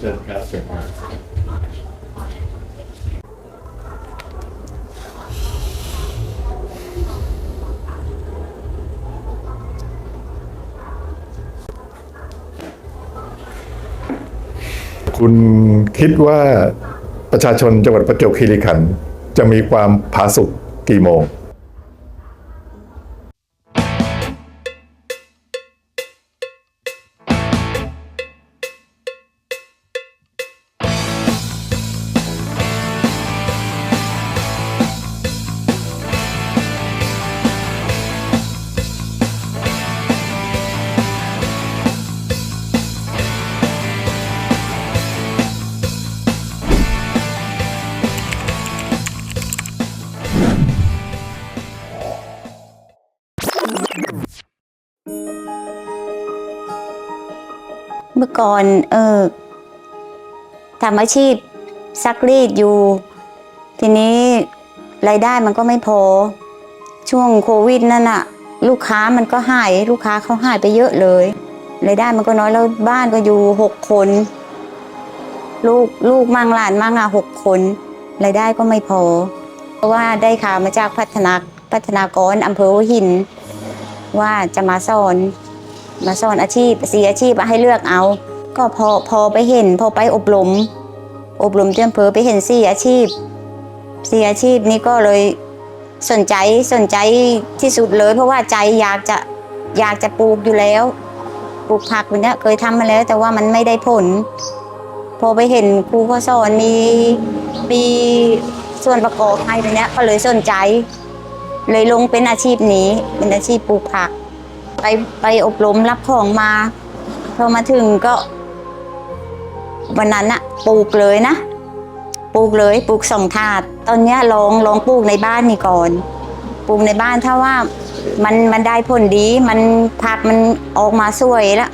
เชิญครับเชิญครับคุณคิดว่าประชาชนจังหวัดประจวบคีรีขันธ์จะมีความผาสุกกี่โมง เมื่อก่อนเออทำอาชีพซักรีดอยู่ ทีนี้รายได้มันก็ไม่พอ ช่วงโควิดนั่นอะลูกค้ามันก็หาย ลูกค้าเขาหายไปเยอะเลยรายได้มันก็น้อยแล้วบ้านก็อยู่หกคน ลูกลูกมั่งหลานมั่งอะหกคนรายได้ก็ไม่พอ เพราะว่าได้ข่าวมาจากพัฒนาพัฒนากรอำเภอหัวหิน ว่าจะมาสอน มาสอนอาชีพสีอาชีพอะให้เลือกเอา ก็พอพอไปเห็น พอไปอบรม อบรมที่อำเภอไปเห็นสี่อาชีพสี่อาชีพนี้ก็เลยสนใจสนใจที่สุดเลย เพราะว่าใจอยากจะอยากจะปลูกอยู่แล้ว ปลูกผักแบบเนี้ยเคยทำมาแล้ว แต่ว่ามันไม่ได้ผล พอไปเห็นครูเขาสอนมีมีส่วนประกอบให้แบบเนี้ยก็เลยสนใจ เลยลงเป็นอาชีพนี้ เป็นอาชีพปลูกผัก ไปไปอบรมรับของมา พอมาถึงก็ วันนั้นอะปลูกเลยนะปลูกเลยปลูกสองถาด ตอนนี้ลองลองปลูกในบ้านนี่ก่อนปลูกในบ้านถ้าว่ามันมันได้ผลดี มันผักมันออกมาสวยแล้ว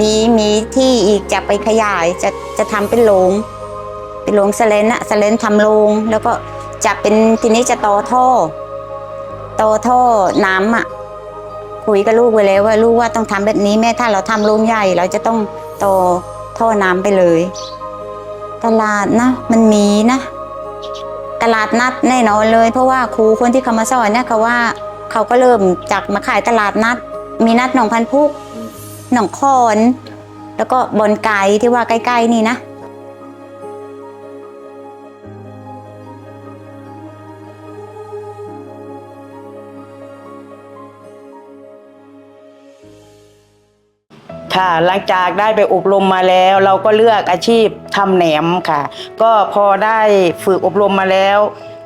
มีมีที่อีกจะไปขยายจะจะทำเป็นโรงเป็นโรงสเลนอะสเลนทำโรงแล้วก็จะเป็นทีนี้จะต่อท่อ ต่อท่อน้ำอะคุยกับลูกไว้แล้วว่าลูกว่าต้องทำแบบนี้แม่ถ้าเราทำโรงใหญ่ เราจะต้องโตท่อน้ำไปเลยตลาดนะ มันมีนะตลาดนัดแน่นอนเลย เพราะว่าครูคนที่เขามาสอนเนี่ยเขาว่าเขาก็เริ่มจากมาขายตลาดนัด มีนัดหนองพันพุกหนองคอน แล้วก็บอนไก่ที่ว่าใกล้ ๆ นี่นะ ค่ะ หลังจากได้ไปอบรมมาแล้ว เราก็เลือกอาชีพทำแหนมค่ะ ก็พอได้ฝึกอบรมมาแล้ว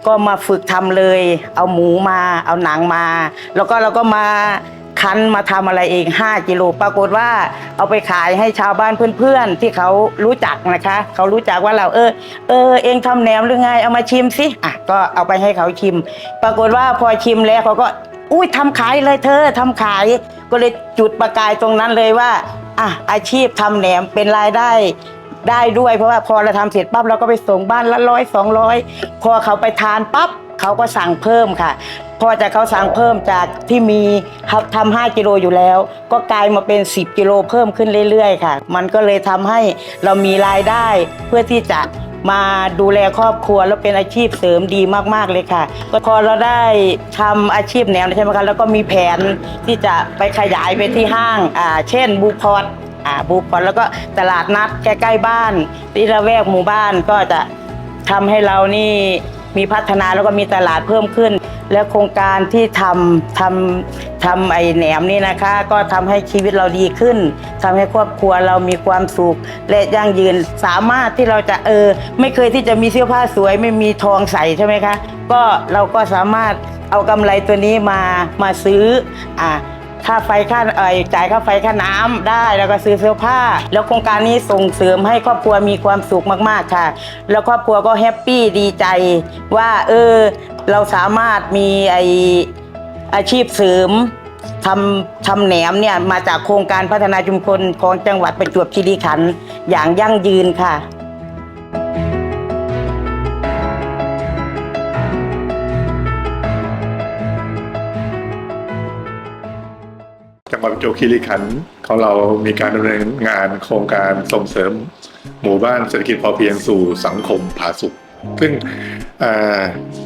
ก็มาฝึกทำเลย เอาหมูมา เอาหนังมา แล้วก็เราก็มาคั้นมาทำอะไรเอง 5กิโลปรากฏว่า เอาไปขายให้ชาวบ้านเพื่อนๆ ที่เขารู้จักนะคะ เขารู้จักว่าเราเออ เออ เองทำแหนมหรือไงเอามาชิมสิอะก็เอาไปให้เขาชิม ปรากฏว่าพอชิมแล้วเขาก็ อุ้ยทำขายเลยเธอทำขาย ก็เลยจุดประกายตรงนั้นเลยว่าอะอาชีพทำแหนมเป็นรายได้ได้ด้วยเพราะว่าพอเราทำเสร็จปั๊บเราก็ไปส่งบ้านละร้อยสองร้อยพอเขาไปทานปั๊บเขาก็สั่งเพิ่มค่ะ พอจากเขาสั่งเพิ่มจากที่มีทำห้ากิโลอยู่แล้ว ก็กลายมาเป็น 10 กิโลเพิ่มขึ้นเรื่อยๆ ค่ะ มันก็เลยทำให้เรามีรายได้เพื่อที่จะ มาดูแลครอบครัวแล้วเป็นอาชีพเสริมดีมากๆเลยค่ะ ก็พอเราได้ทำอาชีพแนวใช่ไหมคะแล้วก็มีแผนที่จะไปขยายไปที่ห้างอ่าเช่นบูพอร์ตอ่าบูพอร์ตแล้วก็ตลาดนัดใกล้ๆบ้านที่ละแวกหมู่บ้านก็จะทำให้เรานี่ มีพัฒนาแล้วก็มีตลาดเพิ่มขึ้น และโครงการที่ทำทำทำไอ้แหนมนี่นะคะ ก็ทำให้ชีวิตเราดีขึ้นทำให้ครอบครัวเรามีความสุขและยั่งยืนสามารถที่เราจะเออ ไม่เคยที่จะมีเสื้อผ้าสวย ไม่มีทองใส่ใช่ไหมคะ ก็เราก็สามารถเอากำไรตัวนี้มามาซื้ออ่า ค่าไฟค่าเอ่อจ่ายค่าไฟค่าน้ำได้แล้วก็ซื้อเสื้อผ้า แล้วโครงการนี้ส่งเสริมให้ครอบครัวมีความสุขมากๆค่ะ แล้วครอบครัวก็แฮปปี้ดีใจว่าเออเราสามารถมีไออาชีพเสริมทำทำแหนมเนี่ยมาจากโครงการพัฒนาชุมชนของจังหวัดประจวบคีรีขันธ์อย่างยั่งยืนค่ะ จังหวัดประจวบคีรีขันธ์ของเรามีการดำเนินงานโครงการส่งเสริมหมู่บ้านเศรษฐกิจพอเพียงสู่สังคมผาสุกซึ่ง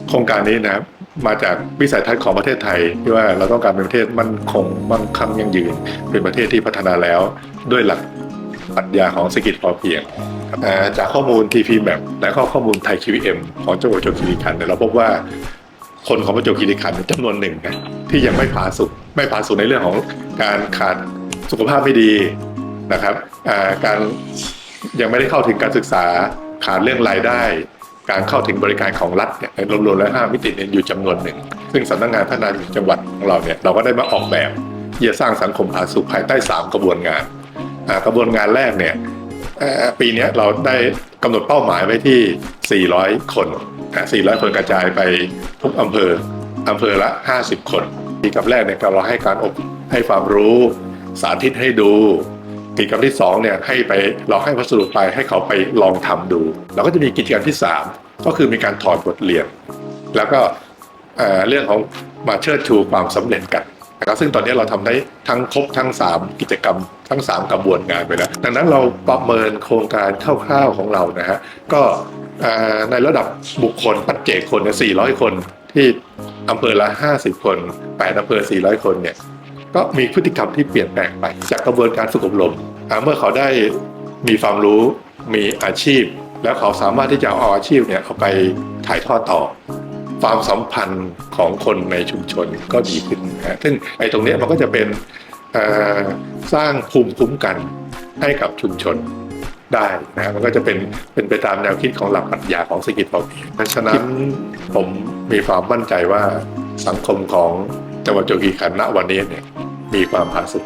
โครงการนี้นะครับมาจากวิสัยทัศน์ของประเทศไทยที่ว่าเราต้องการเป็นประเทศมั่นคงมั่งคั่งยั่งยืน เป็นประเทศที่พัฒนาแล้วด้วยหลักปรัชญาของเศรษฐกิจพอเพียงจากข้อมูล TP Map และข้อข้อมูลไทย QM ของจังหวัดประจวบคีรีขันธ์เนี่ยเราพบว่าคนของประจวบคีรีขันธ์จำนวนหนึ่งนะที่ยังไม่ผาสุก ไม่ผาสุกในเรื่องของการขาดสุขภาพไม่ดีนะครับการยังไม่ได้เข้าถึงการศึกษาขาดเรื่องรายได้ การเข้าถึงบริการของรัฐเนี่ยรวมๆแล้วห้ามิติเนี่ยอยู่จำนวนหนึ่ง ซึ่งสำนักงานพัฒนาจังหวัดของเราเนี่ยเราก็ได้มาออกแบบที่จะสร้างสังคมผาสุกภายใต้ 3 กระบวนงานกระบวนงานแรกเนี่ยปีนี้เราได้กำหนดเป้าหมายไว้ที่ 400 คนอ่า400 คนกระจายไปทุกอำเภออำเภอละ 50 คน กิจกรรมแรกเนี่ยเราให้การอบให้ความรู้สาธิตให้ดูกิจกรรมที่2เนี่ยให้ไปเราให้วัสดุไปให้เขาไปลองทำดูแล้วก็จะมีกิจกรรมที่ 3 ก็คือมีการถอดบทเรียน แล้วก็เเรื่องของมาเชิดชูความสำเร็จกันนะครับซึ่งตอนนี้เราทำได้ทั้งครบทั้ง 3 กิจกรรมทั้ง 3 กระบวนงานไปแล้ว ดังนั้นเราประเมินโครงการคร่าวๆของเรานะฮะก็ในระดับบุคคลปัจเจกคนเนี่ย400 คนที่ อำเภอละ 50 คน8อำเภอ 400 คนเนี่ยก็มีพฤติกรรมที่เปลี่ยนแปลงไป จากกระบวนการฝึกอบรมเมื่อเขาได้มีความรู้มีอาชีพ แล้วเขาสามารถที่จะเอาอาชีพเนี่ยเอาไปถ่ายทอดต่อ ความสัมพันธ์ของคนในชุมชนก็ดีขึ้นนะฮะซึ่งไอ้ตรงนี้มันก็จะเป็นสร้างภูมิคุ้มกันให้กับชุมชน ได้นะมันก็จะเป็นเป็นไปตามแนวคิดของหลักปรัชญาของเศรษฐกิจพอเพียงเพราะฉะนั้นผมมีความมั่นใจว่าสังคมของจังหวัดโจกีขันณวันนี้เนี่ยมีความผาสุก